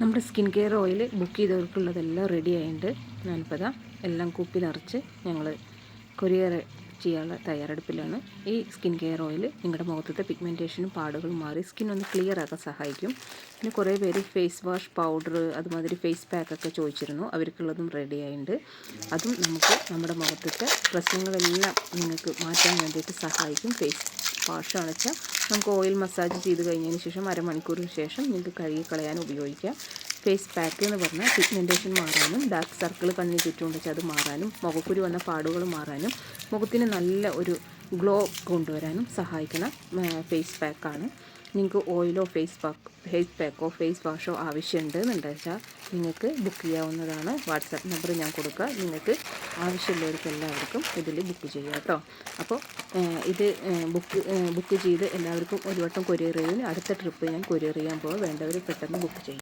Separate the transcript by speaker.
Speaker 1: നമ്മുടെ skin care oil book ചെയ്തവർക്കുള്ളതെല്ലാം ready ആയിട്ടുണ്ട്. ഞാനിപ്പോൾ എല്ലാം കുപ്പി നിറച്ച് ഞങ്ങൾ കൊറിയർ ചെയ്യാനുള്ള തയ്യാറെടുപ്പിലാണ്. ഈ സ്കിൻ കെയർ ഓയിൽ നിങ്ങളുടെ മുഖത്തത്തെ പിഗ്മെന്റേഷനും പാടുകളും മാറി സ്കിൻ ഒന്ന് ക്ലിയർ ആക്കാൻ സഹായിക്കും. പിന്നെ കുറേ പേര് ഫേസ് വാഷ് പൗഡർ അതുമാതിരി ഫേസ് പാക്കൊക്കെ ചോദിച്ചിരുന്നു. അവർക്കുള്ളതും റെഡിയായിട്ടുണ്ട് അതും നമുക്ക് നമ്മുടെ മുഖത്തെ പ്രശ്നങ്ങളെല്ലാം നിങ്ങൾക്ക് മാറ്റാൻ വേണ്ടിയിട്ട് സഹായിക്കും. ഫേസ് വാഷ് വെച്ചാൽ നമുക്ക് ഓയിൽ മസാജ് ചെയ്ത് കഴിഞ്ഞതിന് ശേഷം അരമണിക്കൂറിന് ശേഷം നിങ്ങൾക്ക് കഴുകി കളയാൻ ഉപയോഗിക്കാം. ഫേസ് പാക്ക് എന്ന് പറഞ്ഞാൽ പിഗ്മെന്റേഷൻ മാറാനും ഡാർക്ക് സർക്കിൾ കണ്ണിന് ചുറ്റും വെച്ചാൽ അത് മാറാനും മുഖക്കുരു വന്ന പാടുകൾ മാറാനും മുഖത്തിന് നല്ല ഒരു ഗ്ലോ കൊണ്ടുവരാനും സഹായിക്കുന്ന ഫേസ് പാക്കാണ് നിങ്ങൾക്ക് ഓയിലോ ഫേസ് പാക്ക് ഫേസ് പാക്കോ ഫേസ് വാഷോ ആവശ്യമുണ്ട് എന്നുണ്ടെച്ചാൽ നിങ്ങൾക്ക് ബുക്ക് ചെയ്യാവുന്നതാണ് വാട്സാപ്പ് നമ്പർ ഞാൻ കൊടുക്കുക. നിങ്ങൾക്ക് ആവശ്യമുള്ളവർക്ക് എല്ലാവർക്കും ഇതിൽ ബുക്ക് ചെയ്യാം കേട്ടോ. അപ്പോൾ ഇത് ബുക്ക് ബുക്ക് ചെയ്ത് എല്ലാവർക്കും ഒരു വട്ടം കൊറിയർ ചെയ്യും അടുത്ത ട്രിപ്പ് ഞാൻ കൊറിയർ ചെയ്യാൻ പോകാം വേണ്ടവർ പെട്ടെന്ന് ബുക്ക് ചെയ്യും.